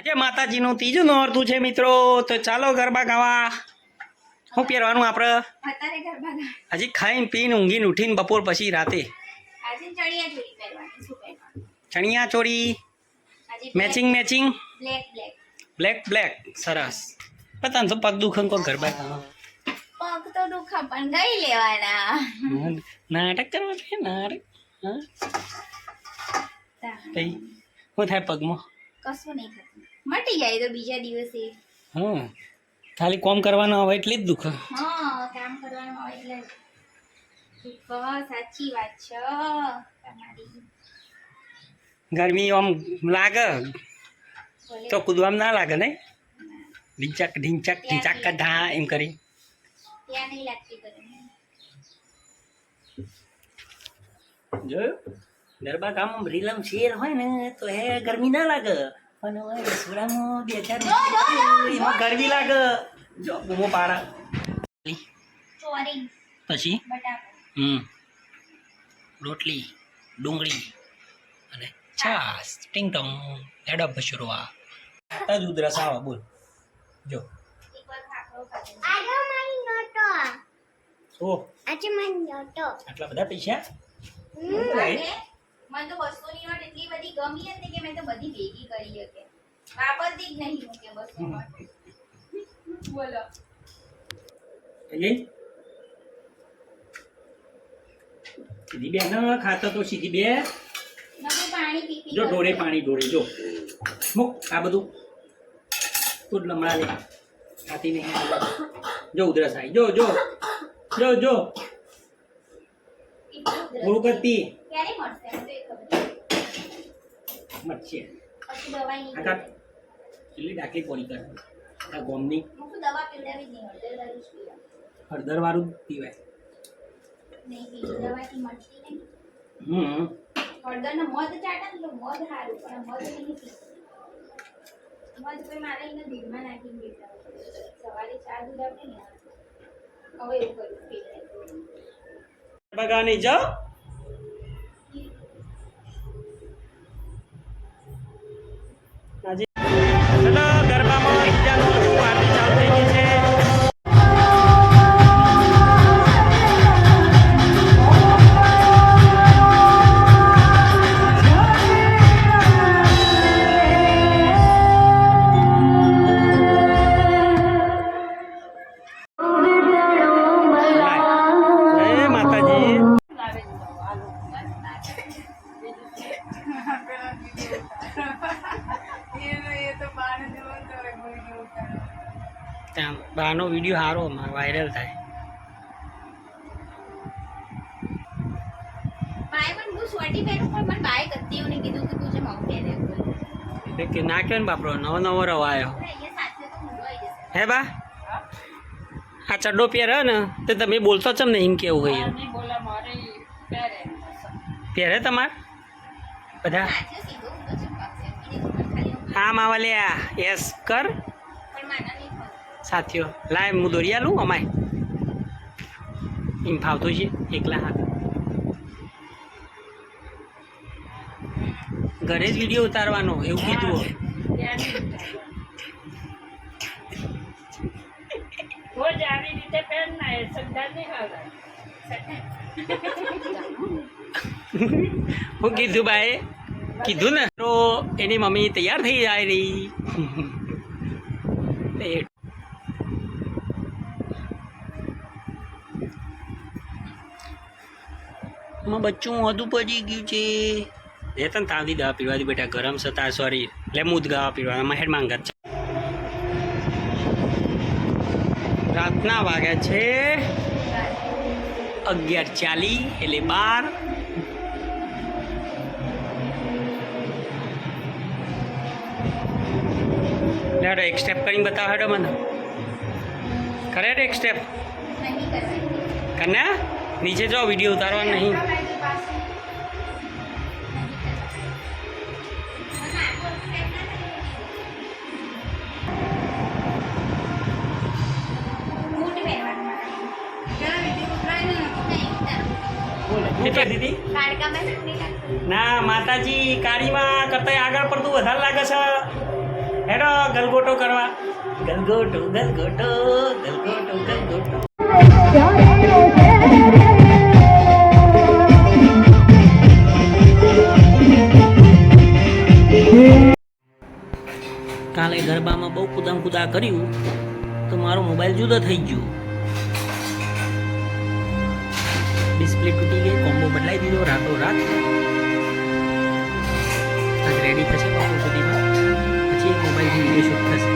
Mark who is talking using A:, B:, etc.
A: આજે માતાજીનું ત્રીજું નોરતું છે મિત્રો તો ચાલો ગરબા ગાવા. શું પહેરવાનું આપણે? હજી ખાઈને પીને ઊંઘીને ઉઠીને બપોર પછી રાતે.
B: ચણિયા આજે
A: મેચિંગ મેચિંગ
B: બ્લેક બ્લેક
A: સરસ. પતા તો પગ દુખન કોણ ગરબા ગાવા.
B: પગ તો દુખા પણ ગઈ લેવાના.
A: નાટક કરવા છે નાટક. હા. શું થાય પગમાં?
B: કશું નહીં થતું. મટી જાય તો બીજા દિવસે.
A: હા ખાલી કોમ કરવાનો હોય એટલે જ દુખ.
B: હા કામ કરવાનું હોય એટલે દુઃખ સાચી વાત છે તમારી.
A: ગરમી આમ લાગે. તો કૂદવામાં ના લાગે ને ઢીંચક ઢીંચક ઢીંચક ઢા એમ કરી.
B: ત્યાં નહીં લાગતી ગરમી.
A: જોયું? ગરબા ગામ રીલમ શેર હોય ને તો હે ગરમી ના લાગે. પણ હવે રસોડામાં બે ચાર એમાં ગરમી લાગે. જો બૂમો પાડા. પછી? હમ. રોટલી ડુંગળી અને છાસ ટિંગ ટોંગ. એડો ભસુરવા. તા જ ઉધરસ આવે બોલ. જો.
B: એકવાર ખાખરો ખાધો
C: આજે મારી નોટો.
A: ઓ.
C: આજે મારી નોટો.
A: આટલા બધા પૈસા?
B: અને મને તો વસ્તુની નોટ એટલી બધી ગમી હતી કે મેં તો બધી ભેગી કરી હતી વાપરતી જ નહીં હું કે વસ્તુ નોટ. બોલો.
A: સીધી ખાતો તો સીધી બે. જો. ઢોરે પાણી ઢોરે જો. મૂક આ બધું. તું લમડા લે. ખાતી નહીં જો ઉધરસ આવી. જો જો. જો જો.
B: ક્યારે મળશે? એમ
A: આખા કેટલી ડાકલી પોરી કર. આ ગોમની
B: હળદર વાળી
A: હળદર પીવાય. હમ.
B: મધ ચાટે ને તો મધ સારું પણ મધ નહીં મધ કોઈ મારે એને દૂધમાં નાખીને સવારે ચા દૂધ આપે ને હવે એવું કર્યું
A: બગાની જાઓ ત્યાં બહારનો વીડિયો સારો અમારો વાયરલ થાય.
B: કે તું જે માઉન્ટ પહેરે
A: એટલે કે નાખ્યો ને બાપરો નવો નવો રવા આવ્યો
B: અહીંયા સાથે તો ઊંધો આવી જશે.
A: હે બા? આ ચડ્ડો પહેરે ને તો તમે બોલતો ચમ ને એમ કેવું હોય પહેરે. તમાર? બધા?
B: હા
A: આવા લ્યા યસ કર. સાથીઓ લાય હું દોરિયા લઉં અમાય. એમ ફાવતું છે એકલા હાથ. ઘરે જ વીડિયો ઉતારવાનો એવું કીધું હું કીધું ભાઈ કીધું ને? તો એની મમ્મી તૈયાર થઈ જાય રહી. માં બચ્ચું વધુ પડી ગયું છે. એ તને તાવથી દવા પીવા દી બેટા ગરમ સતા સોરી એટલે મૂદ ગાવા પીવા એમાં હેડ માંગત છે. રાતના વાગ્યા છે અગિયાર ચાલી એટલે બાર. લેડો એક સ્ટેપ કરીને બતાવો હેડો મને. કરે એક સ્ટેપ કન્યા નીચે જાઓ વીડિયો ઉતારવા નહીં. દીદી? ના માતાજી કાળીમાં કરતા આગળ પડતું વધારે લાગે છે. હેડો ગલગોટો કરવા. ગલગોટો ગલગોટો ગલગોટો ગલગોટો. કાલે ગરબામાં બહુ કુદામ કુદા કર્યું, તો મારો મોબાઈલ જુદો થઈ ગયો. ડિસ્પ્લે તૂટી ગઈ, કોમ્બો બદલાઈ દીધો, રાતો રાત. રેડી થશે બપોર સુધીમાં. પછી એક મોબાઈલથી વીડિયો શૂટ થશે